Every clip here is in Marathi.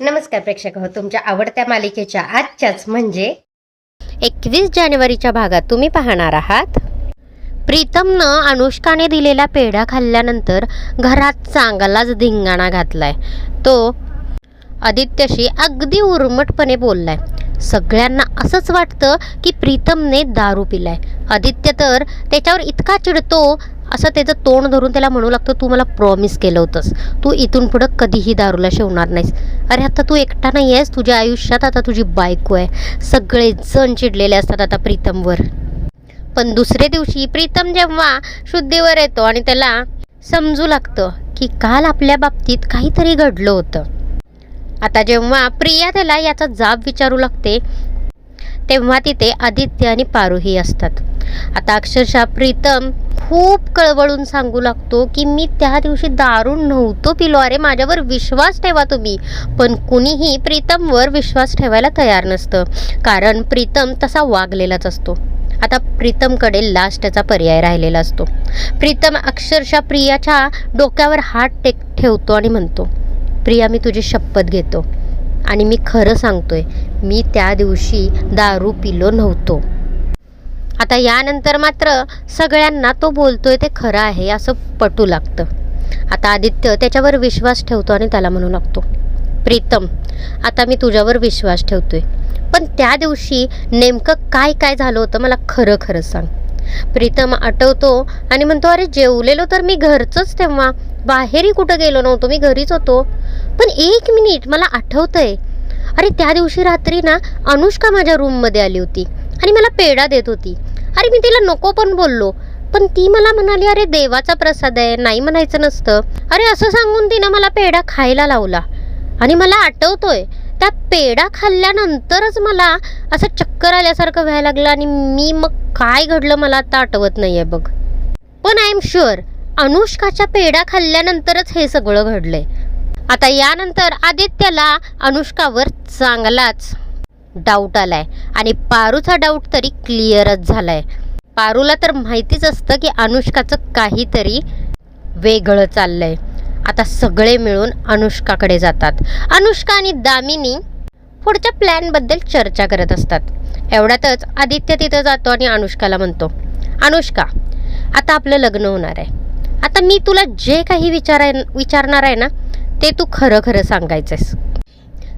नमस्कार प्रेक्षक हो तुमच्या आवडत्या मालिकेच्या आजच्याच म्हणजे एकवीस जानेवारीच्या भागात तुम्ही पाहणार आहात. प्रीतमनं अनुष्काने दिलेला पेढा खाल्ल्यानंतर घरात चांगलाच धिंगाणा घातलाय. तो आदित्यशी अगदी उर्मटपणे बोललाय. सगळ्यांना असंच वाटतं की प्रीतमने दारू पिलाय. आदित्य तर त्याच्यावर इतका चिडतो असं त्याचं तोंड धरून त्याला म्हणू लागतं तू मला प्रॉमिस केलं होतंस. तू इथून पुढं कधीही दारूला शेवणार नाहीस. अरे आता तू एकटा नाही आहेस तुझ्या आयुष्यात आता तुझी बायको आहे. सगळे जण चिडलेले असतात आता प्रीतमवर. पण दुसऱ्या दिवशी प्रीतम जेव्हा शुद्धीवर येतो आणि त्याला समजू लागतं की काल आपल्या बाबतीत काहीतरी घडलं होतं. आता जेव्हा प्रिया त्याला याचा जाब विचारू लागते तेव्हा तिथे आदित्य आणि पारूही असतात. आता अक्षरशः प्रीतम खूप कळवळून सांगू लागतो की मी त्या दिवशी दारू नव्हतो पिलो. अरे माझ्यावर विश्वास ठेवा तुम्ही. पण कुणीही प्रीतमवर विश्वास ठेवायला तयार नसतं. कारण प्रीतम तसा वागलेलाच असतो. आता प्रीतमकडे लास्टचा पर्याय राहिलेला असतो. प्रीतम अक्षरशः प्रियाच्या डोक्यावर हात टेक ठेवतो आणि म्हणतो प्रिया मी तुझी शपथ घेतो. आणि मी खरं सांगतोय मी त्या दिवशी दारू पिलो नव्हतो. आता यानंतर मात्र सगळ्यांना तो बोलतोय ते खरं आहे असं पटू लागतं. आता आदित्य त्याच्यावर विश्वास ठेवतो आणि त्याला म्हणू लागतो प्रीतम आता मी तुझ्यावर विश्वास ठेवतोय. पण त्या दिवशी नेमकं काय काय झालं होतं मला खरं खरं सांग. प्रीतम आठवतो आणि म्हणतो अरे जेवलेलो तर मी घरचंच तेव्हा. बाहेरही कुठं गेलो नव्हतो मी घरीच होतो. पण एक मिनिट मला आठवतंय. अरे त्या दिवशी रात्री ना अनुष्का माझ्या रूममध्ये आली होती आणि मला पेढा देत होती. अरे मी तिला नको पण बोललो. पण ती मला म्हणाली अरे देवाचा प्रसाद आहे नाही म्हणायचं नसतं. अरे असं सांगून तिनं मला पेढा खायला लावला. आणि मला आठवतोय त्या पेढा खाल्ल्यानंतरच मला असं चक्कर आल्यासारखं व्हायला लागलं आणि मी मग काय घडलं मला आता आठवत नाही आहे बघ. पण आय एम शुअर अनुष्काच्या पेढा खाल्ल्यानंतरच हे सगळं घडलंय. आता यानंतर आदित्यला अनुष्कावर चांगलाच डाऊट आलाय. आणि पारूचा डाऊट तरी क्लिअरच झालाय. पारूला तर माहितीच असतं की अनुष्काचं काहीतरी वेगळं चाललंय. आता सगळे मिळून अनुष्काकडे जातात. अनुष्का आणि दामिनी पुढच्या प्लॅनबद्दल चर्चा करत असतात. एवढ्यातच आदित्य तिथं जातो आणि अनुष्काला म्हणतो अनुष्का आता आपलं लग्न होणार आहे. आता मी तुला जे काही विचाराय विचारणार आहे ना ते तू खरं खरं सांगायचंस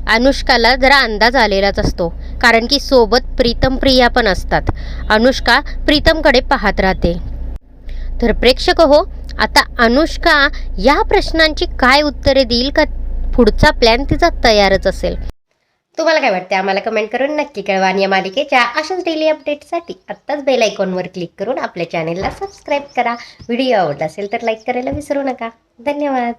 अनुष्काला जरा अंदाज आलेलाच असतो कारण की सोबत प्रीतम प्रिया पण असतात. अनुष्का प्रीतमकडे पाहत राहते. तर प्रेक्षक हो आता अनुष्का या प्रश्नांची काय उत्तरे देईल का पुढचा प्लॅन तिचा तयारच असेल. तुम्हाला काय वाटते आम्हाला कमेंट करून नक्की कळवा आणि या मालिकेच्या अशाच डेली अपडेटसाठी आत्ताच बेल आयकॉनवर क्लिक करून आपल्या चॅनेलला सबस्क्राईब करा. व्हिडिओ आवडला असेल तर लाईक करायला विसरू नका. धन्यवाद.